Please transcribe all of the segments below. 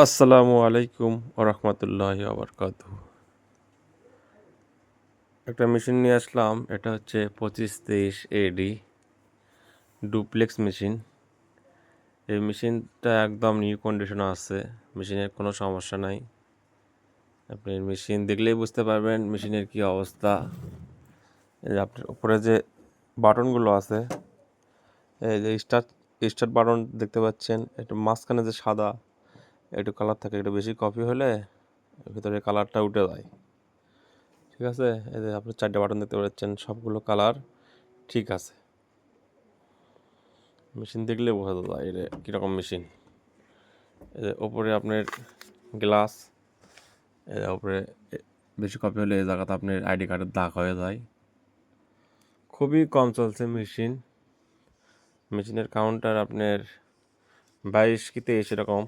আসসালামু আলাইকুম ওরহমতুল্লাহ আবরকাত একটা মেশিন নিয়ে আসলাম, এটা হচ্ছে পঁচিশ তেইশ এডি ডুপ্লেক্স মেশিন। এই মেশিনটা একদম নিউ কন্ডিশনে আছে, মেশিনের কোনো সমস্যা নাই। আপনি মেশিন দেখলেই বুঝতে পারবেন মেশিনের কি অবস্থা। আপনার উপরে যে বাটনগুলো আছে, এই যে স্টার্ট স্টার্ট বাটন দেখতে পাচ্ছেন একটু মাঝখানে যে সাদা। একটু কালার থাকে, একটু বেশি কপি হলে ভিতরে কালারটা উঠে যায়। ঠিক আছে? এই যে আপনি চারটে বাটন দেখতে পাচ্ছেন, সবগুলো কালার ঠিক আছে। মেশিন দেখলে বোঝা যায় এটা কীরকম মেশিন এই যে ওপরে আপনার গ্লাস এই ওপরে বেশি কপি হলে এই জায়গাতে আপনার আইডি কার্ডের দাগ হয়ে যায়। খুবই কম চলছে মেশিন মেশিনের কাউন্টার আপনার বাইশ কি তেইশ এরকম।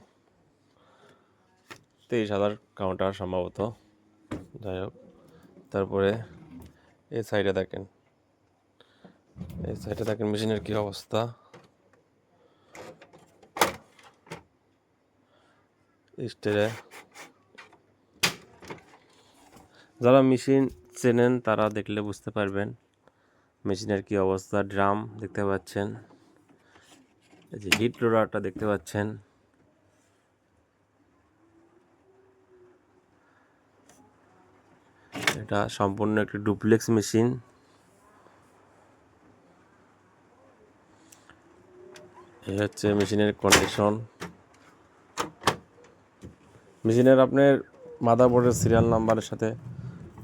তেইশ হাজার কাউন্টার সম্ভবত। যাই হোক, তারপরে এই সাইডে দেখেন। এই সাইডে দেখেন মেশিনের কি অবস্থা। স্টেরে যারা মেশিন চেনেন, তারা দেখলে বুঝতে পারবেন মেশিনের কি অবস্থা। ড্রাম দেখতে পাচ্ছেন, এই যে হিট রোডারটা দেখতে পাচ্ছেন। এটা সম্পূর্ণ একটি ডুপ্লেক্স মেশিন। এই হচ্ছে মেশিনের কন্ডিশন মেশিনের আপনার মাদারবোর্ডের সিরিয়াল নাম্বারের সাথে,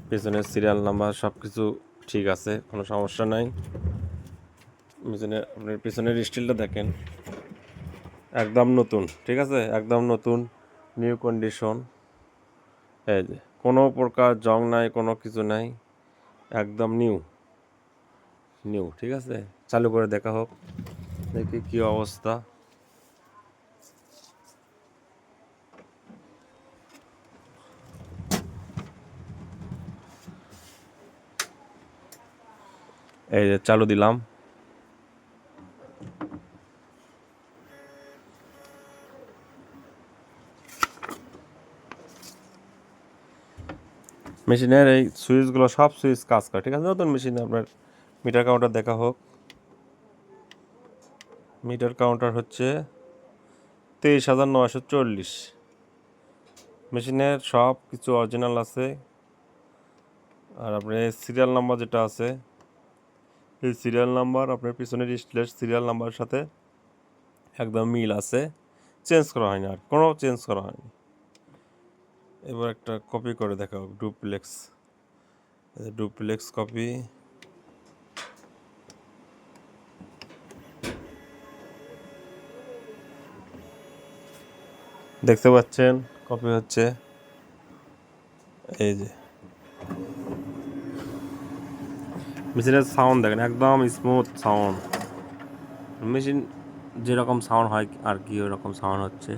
পেছনের সিরিয়াল নাম্বার সব কিছু ঠিক আছে, কোনো সমস্যা নাই। মেশিনের আপনার পেছনের স্টিলটা দেখেন, একদম নতুন, ঠিক আছে? একদম নতুন নিউ কন্ডিশন এই যে। কোনো প্রকার জং নাই, কোনো কিছু নাই, একদম নিউ নিউ ঠিক আছে? চালু করে দেখা হোক, দেখি কি অবস্থা। এই যে চালু দিলাম। মেশিনের এই সুইচগুলো সব সুইচ কাজ করে, ঠিক আছে? নতুন মেশিন আপনার মিটার কাউন্টার দেখা হোক। মিটার কাউন্টার হচ্ছে তেইশ হাজার নয়শো চল্লিশ। মেশিনের সব কিছু অরিজিনাল আছে। আর আপনার সিরিয়াল নাম্বার যেটা আছে, এই সিরিয়াল নাম্বার আপনার পিছনের স্টিলের সিরিয়াল নাম্বারের সাথে একদম মিল আছে। চেঞ্জ করা হয়নি আর, কোনো চেঞ্জ করা হয়নি। এবার একটা কপি করে দেখাও ডুপ্লেক্স ডুপ্লেক্স কপি দেখতে পাচ্ছেন কপি হচ্ছে। এই যে। মেশিনের সাউন্ড দেখেন, একদম স্মুথ সাউন্ড মেশিন যেরকম সাউন্ড হয় আর কি, ওরকম সাউন্ড হচ্ছে।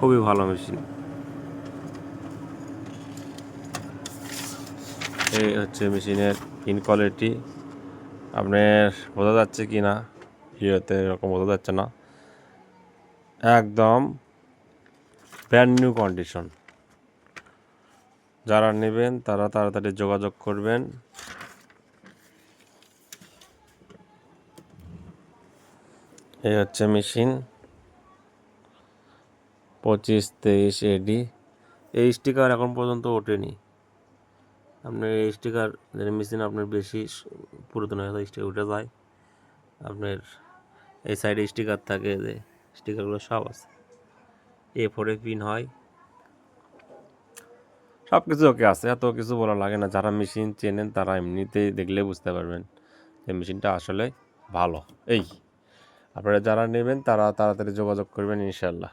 খুবই ভালো মেশিন। এই হচ্ছে মেশিনের ইন কোয়ালিটি। আপনার বোঝা যাচ্ছে কি না? ভিডিওতে এরকম বোঝা যাচ্ছে না। একদম ব্র্যান্ড নিউ কন্ডিশন যারা নেবেন, তারা তাড়াতাড়ি যোগাযোগ করবেন। এই হচ্ছে মেশিন। পঁচিশ, তেইশ এডি এই স্টিকার এখন পর্যন্ত ওঠেনি। আপনার এই স্টিকার মেশিন আপনার বেশি পুরাতন হয়ে স্টিকার উঠে যায়। আপনার এই সাইডে স্টিকার থাকে যে স্টিকারগুলো সব আছে। এ ফোরে পিন হয়। সব কিছু ওকে আছে, এত কিছু বলা লাগে না। যারা মেশিন চেনেন তারা এমনিতেই দেখলে বুঝতে পারবেন যে মেশিনটা আসলে ভালো। এই, আপনারা যারা নেবেন তারা তাড়াতাড়ি যোগাযোগ করবেন ইনশাল্লাহ